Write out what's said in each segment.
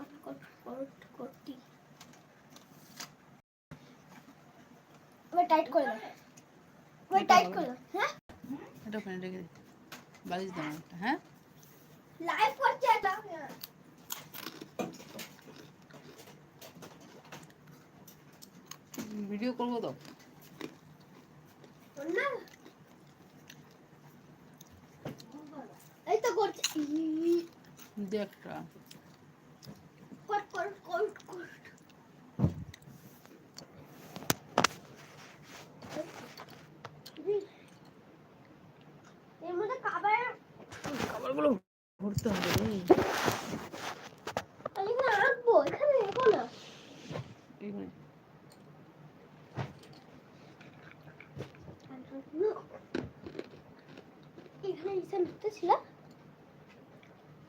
কট কট কট এবার টাইট করে দাও। এবার টাইট করে দাও হ্যাঁ? এটা ওখানে রেখে দে। বালিশ দাও একটা হ্যাঁ? লাইভ করছে এটা ভিডিও করব তো। না এই তো করছে। ই, দে একটা কট কট কট কট এর মধ্যে খাবার খাবারগুলো ভরতে হবে রে আমি এখানে আঁকবো এখানে রেখো না এইখানে এখানে ইসান হতে ছিল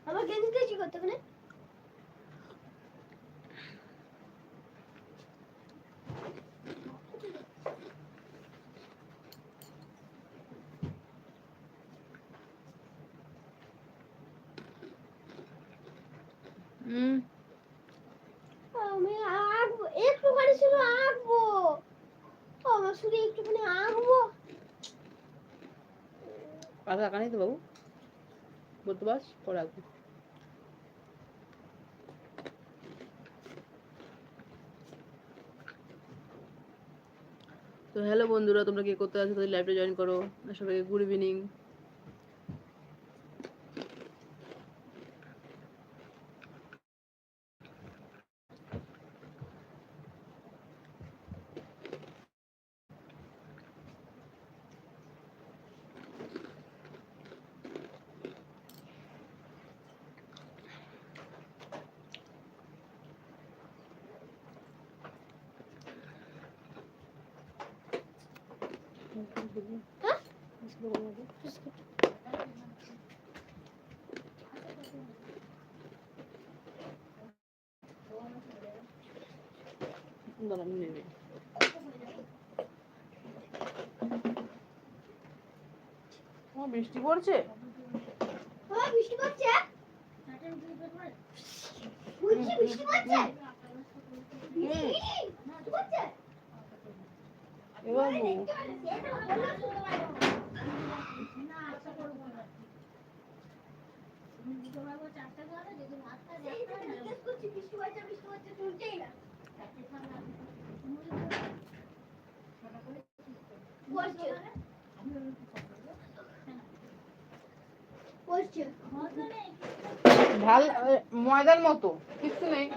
আমার গেঞ্জি কেজি করতে ওখানে হুম আমি আঁকবো একটুখানি ছিল আঁকবো ও, আমার শুধু একটুখানি আঁকবো পাতা টাকা নেই তো বাবু? বলতে পারস পরে আসব তো হ্যালো বন্ধুরা, তোমরা কি করতে আছো? তাদের লাইভটা জয়েন করো। আর সবাইকে গুড ইভিনিং হ্যাঁ? দাঁড়া আমি বৃষ্টি পড়ছে ও, বৃষ্টি পড়ছে বৃষ্টি পড়ছে বৃষ্টি বৃষ্টি শুনছেই না ঢাল ময়দার মতো কিছু নেই।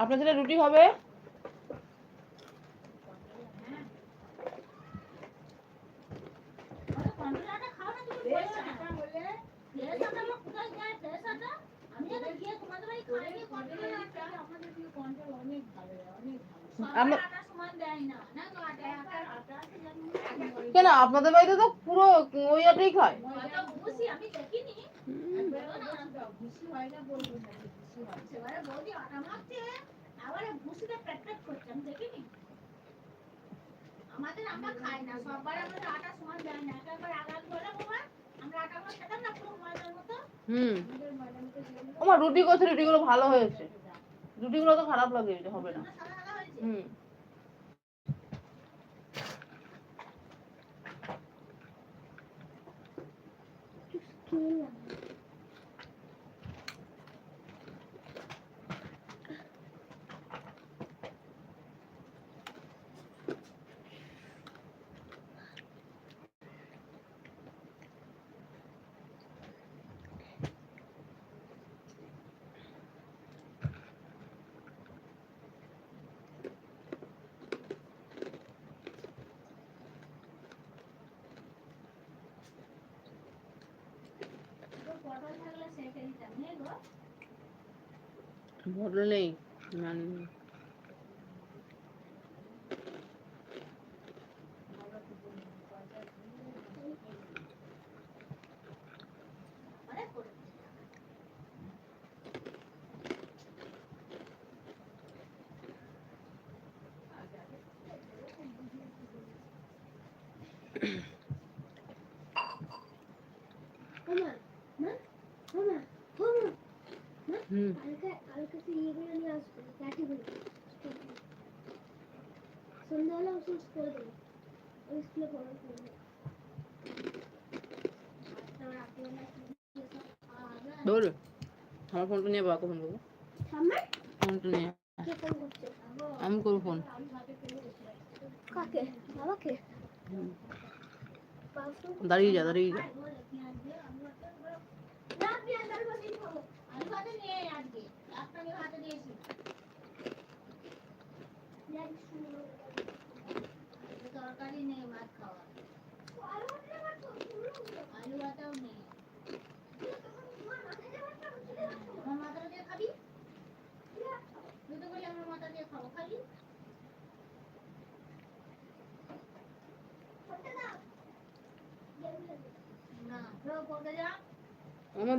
আপনার যেটা রুটি হবে আমরা- কেন আপনাদের বাড়িতে তো পুরো ওই আটাই খায় হুম, আমাদের আমরা খাই না সবার আমাদের আটা সমান দেয় না। একবার আগাল বলে বাবা আমরা আটা গুলো খেতাম না পুরো ময়দার মতো। হুম। আমাদের ময়দার মতো যেগুলো আমার রুটি করছে রুটিগুলো ভালো হয়েছে। রুটিগুলো তো খারাপ লাগে এটা হবে না। হুম। পটল বদল নেই জানি অনেক করে মামা মা মামা মামা হুম কালকে কালকে তুই ইয়েগুলো নিয়ে আসবি লাঠিগুলো সন্ধ্যাবেলা ওষুধ করে দেবো ওই স্কুলে পড়ার করব ধর আমার ফোনটা নিয়ে বাবাকে ফোন করব সামনে ফোনটা নিয়ে কে ফোন হাতে দিয়েছি। তরকারি নেই ভাত খাওয়া। আলু আমার নেই দিয়ে খাবি? তুই তো বলি আমার মাথা দিয়ে খাব খাবি? না করতে যা। আমার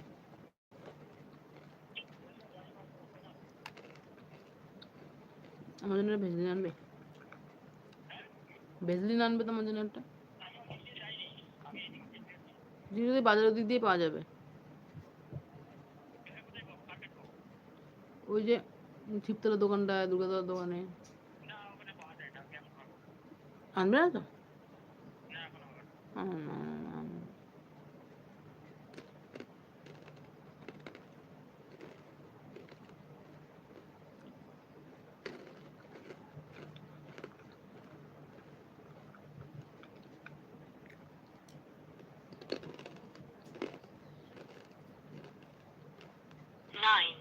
আমার জন্য ভেজলিন আনবে? ভেজলিন আনবে তো আমার জন্য একটা? যদি বাজারের দিক দিয়ে পাওয়া যাবে। ওই যে শিবতলা দোকানটা দুর্গাতলার দোকানে। আনবে না তো আহ, না, না, না, না। nine,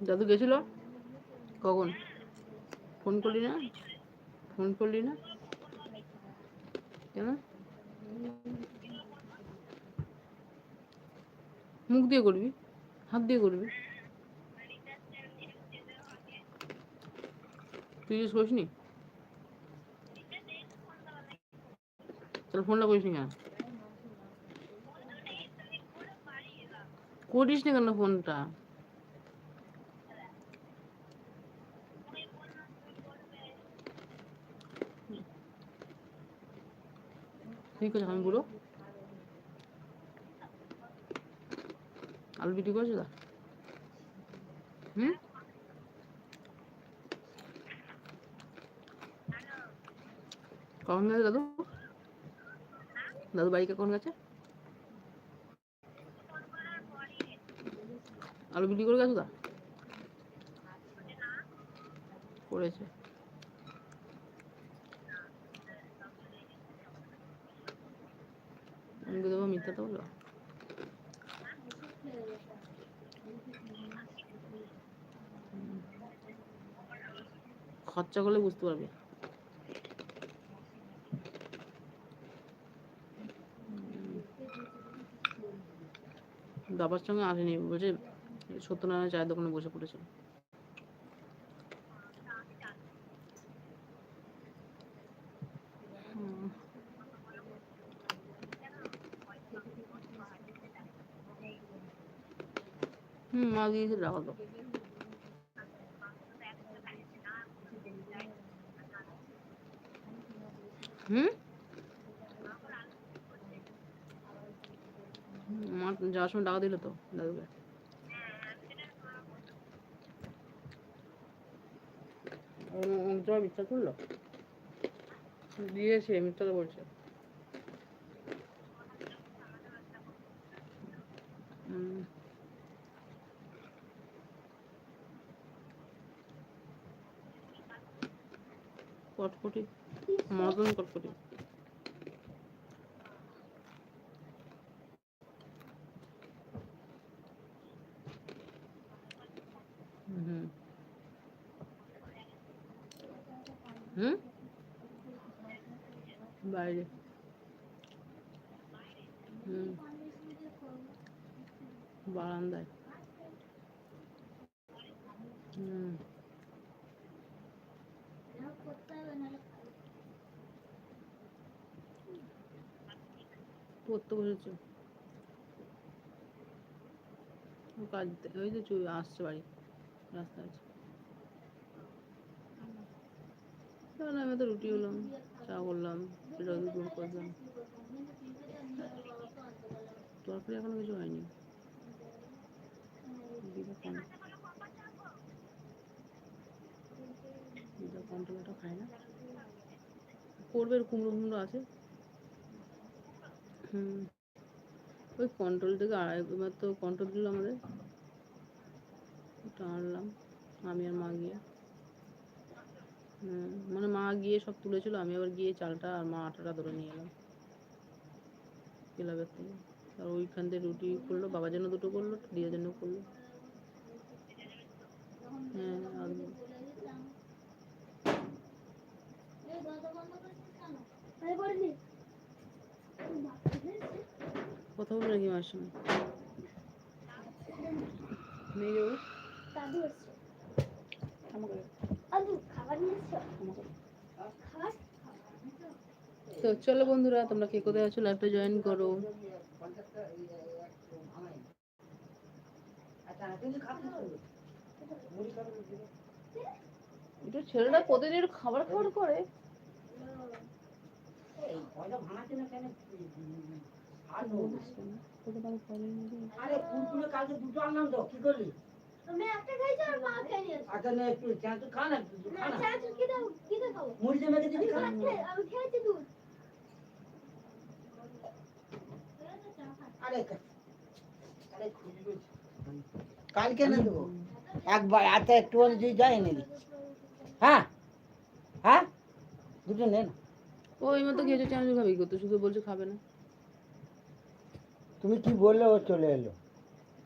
দাদু গেছিল? কখন? ফোন করলি না? ফোন করলি না কেন মুখ দিয়ে করবি, হাত দিয়ে করবি। তুই ইউজ করিস নি? তাহলে ফোনটা করিস নি কেন? করিস না কেন ফোনটা? ঠিক আছে, আমি বলো। আলু বিক্রি করেছ হুম? কখন গেছে দাদু? দাদু বাড়ি কখন গেছে? আলু বিক্রি করে গেছো করেছে। আমি দেবো মিথ্যা তো বলো। খরচা করলে বুঝতে পারবে। বাবার সঙ্গে আসেনি, বলছে সত্যনারায়ণ চায়ের দোকানে বসে পড়েছে। হম। মা গিয়েছিল, রাখা যাওয়ার সময় টাকা দিল তো দাদুকে। মিথ্যা করল? দিয়েছে মিথ্যা বলছে। কটকটি। মদন হুম। হুম? বাইরে। হুম। বারান্দায় হুম পড়তে বসেছে ও কাজ ওই তো চুই আসছে বাড়ি, রাস্তায় আছে। তখন আমি তো রুটি হলাম, চা করলাম, সেটা দুপুর করলাম তরকারি এখনও কিছু হয়নি। কন্ট্রোলটা খায় না। করবে কুমড়ো কুমড়ো আছে। হুম। ওই কন্ট্রোল থেকে আড়াই, এবার তো কন্ট্রোল দিল আমাদের। ওটা আনলাম, আমি আর মা গিয়ে। হুম মানে মা গিয়ে সব তুলেছিল, আমি আবার গিয়ে চালটা আর মা আটাটা ধরে নিয়ে এলাম। ক্লাবের থেকে। আর ওইখান থেকে রুটি করল বাবার জন্য দুটো করল দিয়ার জন্য করল। হ্যাঁ আর কথা বলে নাকি মার সঙ্গে। তো চলো বন্ধুরা, তোমরা কে কোথায় আছো? লাইভটা জয়েন করো। এটা ছেলেটা প্রতিদিন খাবার খাবার করে আরে কালকে দুটো আনলাম তো কি করলি? আমি একটা খাইছি আর মা খেয়ে আচ্ছা নে একটু চাঁচু খা না একটু খা না চাচু কি দাও কি দাও। মুড়ি দিয়ে মেখে দিবি খা। আমি খেয়েছি দুধ। আরে আরে খুঁজবি। কালকে এনে দেবো। একবার আচ্ছা একটু যদি যাই এনে দিচ্ছি হ্যাঁ? হ্যাঁ? দুটো নে না। ওই মতো খেয়েছে চানাচুর খাবি করতো শুধু বলছে খাবে না। তুমি কি বললে ও চলে এলো।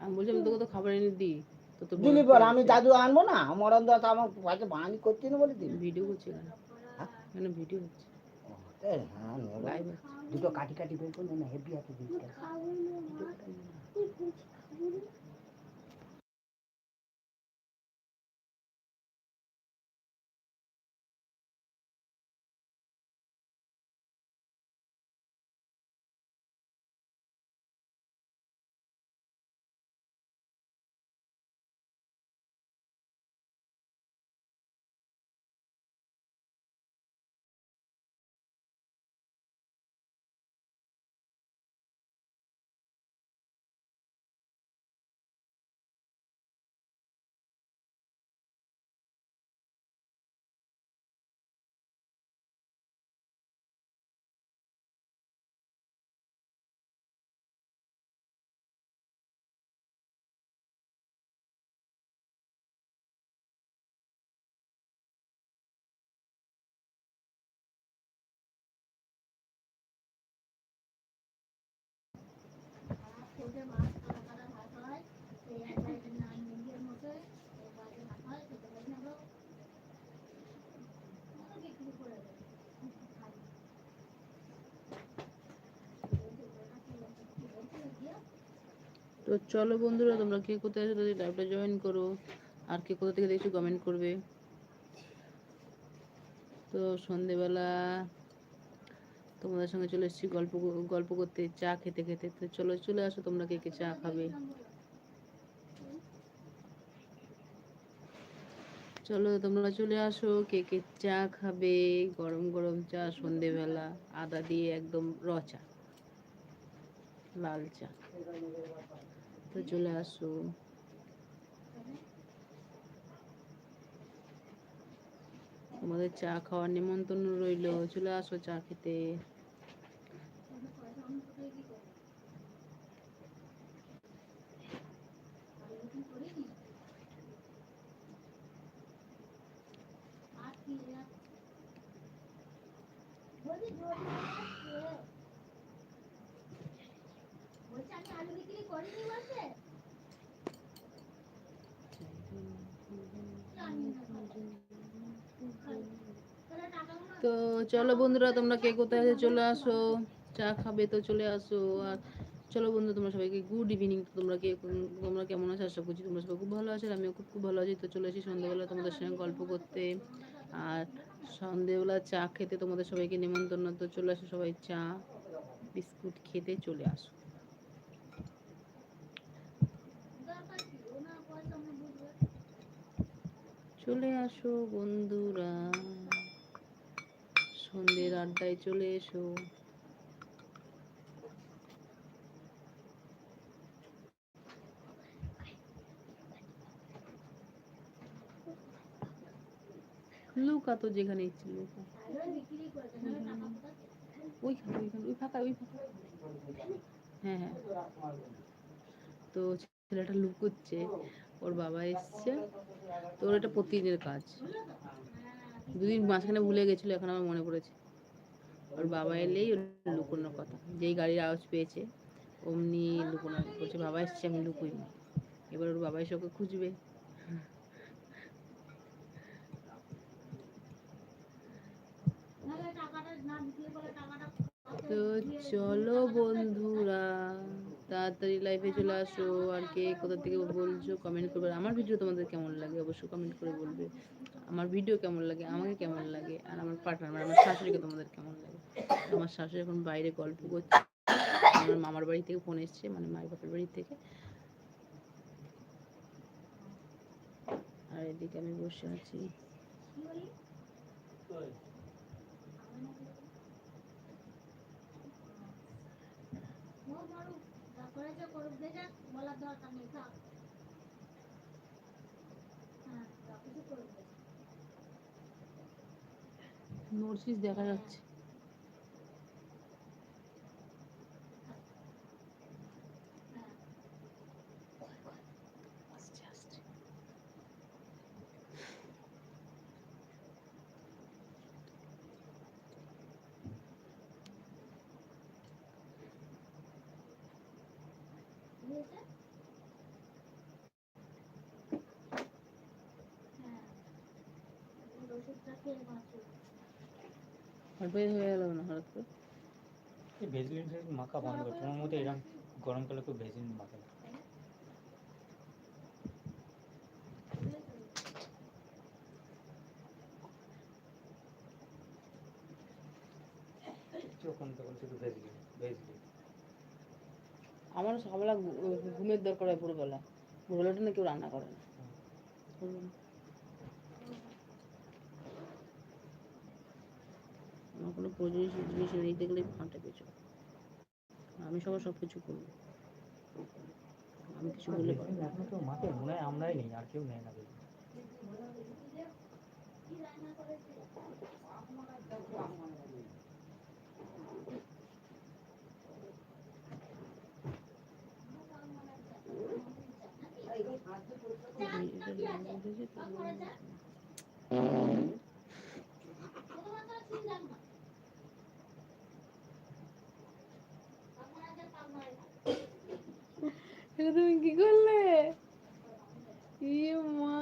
আমি বলছি আমি তোকে তো খাবার এনে দিই। দিলি পর আমি দাদু আনব না? মরণ তো আমার পাশে বানি করছি না বলে দিলি? ভিডিও করছি কেন হ্যাঁ? ভিডিও করছি হ্যাঁ দুটো কাটি কাটি বের করে না হেভি আছে জিনিসটা। তো চলো বন্ধুরা, তোমরা কে কোথায় আছো? তাদের লাইভটা জয়েন করো। আর কে কোথা থেকে দেখছ কমেন্ট করবে। তো সন্ধেবেলা তোমাদের সঙ্গে চলে এসেছি, গল্প গল্প করতে, চা খেতে খেতে। তো চলো, চলে আসো, তোমরা কে কে চা খাবে। চলো, তোমরা চলে আসো, কে কে চা খাবে? গরম গরম চা, সন্ধেবেলা। আদা দিয়ে একদম র চা, লাল চা। তো চলে আসো। তোমাদের চা খাওয়ার নিমন্ত্রণ রইল। চলে আসো চা খেতে বলছি জোর করে বলছে আমি আলু বিক্রি করিনি বলছে তাহলে টাকাগুলো তো চলো বন্ধুরা, তোমরা কে কোথায় আছে? চলে আসো। চা খাবে তো চলে আসো। আর চলো বন্ধু তোমরা সবাইকে গুড ইভিনিং তোমরা কে তোমরা কেমন আছো? আশা করছি তোমরা সবাই খুব ভালো আছো আমিও খুব খুব ভালো আছি। তো চলে আসি সন্ধ্যাবেলা তোমাদের সঙ্গে গল্প করতে। আর সন্ধ্যেবেলা চা খেতে তোমাদের সবাইকে নিমন্ত্রণ তো চলে আসো সবাই চা, বিস্কুট খেতে চলে আসো। চলে আসো বন্ধুরা। সন্ধ্যের আড্ডায় চলে এসো। লুকা তো যেখানে ইচ্ছে লুকা ওই ফাঁকা ওই ফাঁকা হ্যাঁ হ্যাঁ। তো ছেলেটা লুকোচ্ছে, ওর বাবা এসছে। তো ওর এটা প্রতিদিনের কাজ। দুদিন মাঝখানে ভুলে গেছিল, এখন আমার মনে পড়েছে। ওর বাবা এলেই লুকোনোর কথা। যেই গাড়ির আওয়াজ পেয়েছে, অমনি লুকোনো বলছে, বাবা এসছে, আমি লুকোই এবার ওর বাবা এসে ওকে খুঁজবে। তো চলো বন্ধুরা, তাড়াতাড়ি লাইফে চলে আসো। আর কে কোথা থেকে বলছো কমেন্ট করবে। আমার ভিডিও তোমাদের কেমন লাগে, অবশ্যই কমেন্ট করে বলবে। আমার ভিডিও কেমন লাগে, আমাকে কেমন লাগে, আর আমার পার্টনার মানে আমার শাশুড়িকে তোমাদের কেমন লাগে? আমার শাশুড়ি এখন বাইরে গল্প করছে, আমার মামার বাড়ি থেকে ফোন এসছে মানে মায়ের বাপের বাড়ি থেকে। আর এদিকে আমি বসে আছি। বলার দরকার নেই থাক হ্যাঁ যা কিছু করুক দেখে। নর্সিস দেখা যাচ্ছে। আস্তে আস্তে বুঝেছে? হ্যাঁ গেল না হঠাৎ করে। এই ভেজলিন ফেজলিন মাখা বন্ধ কর তোমার মধ্যে এরকম গরমকালে খুব ভেজলিন মাখা। যখন তখন শুধু ভেজলিন ভেজলিন। আমারও সকালবেলা ঘুমের দরকার হয় ভোরবেলা। ভোরবেলাটা না কেউ রান্না করে না। কোনো প্রয়োজনীয় জিনিস নিতে গেলে ফাঁটে পেছো আমি সবার সব কিছু করব আমি কিছু ভেজলিন এখন তো মাকে মনে হয় আমরাই নেই আর কেউ নেয় না ভেজলিন শুধুমাত্র সিজার না আপনারা যে পাক মারে না এটা তুমি কি করলে? ইয়ে মা।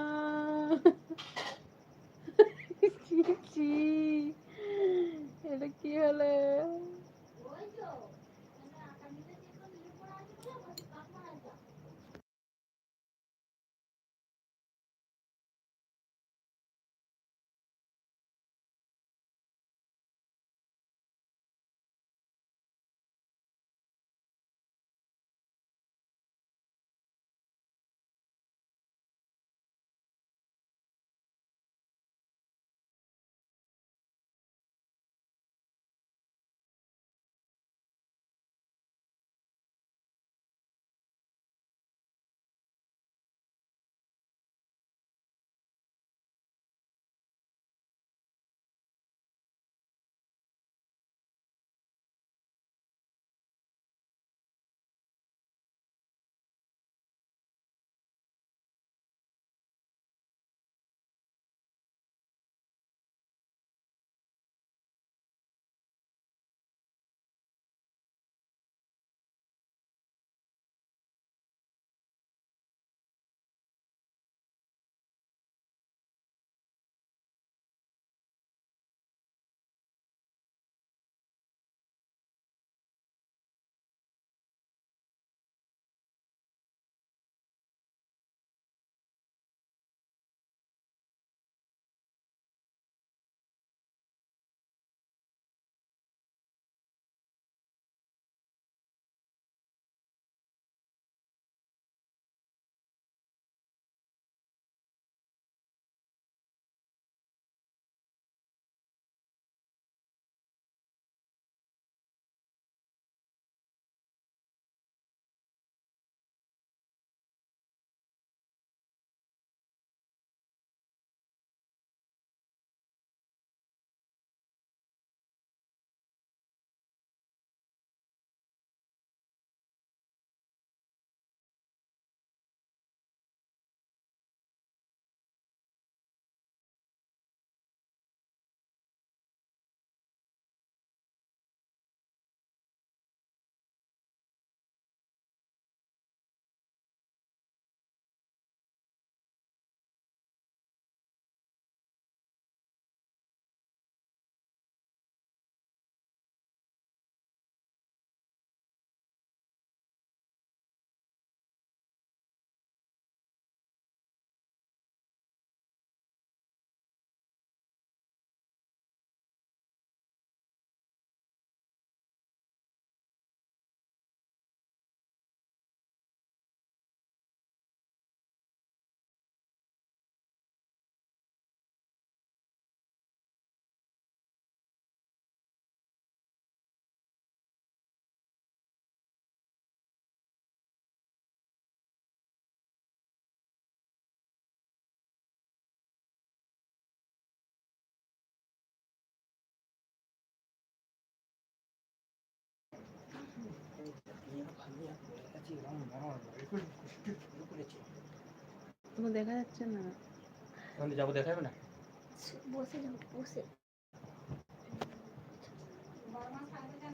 কোনো দেখা যাচ্ছে না? তাহলে যাব যাব যাবে না? বসে যাও বসে।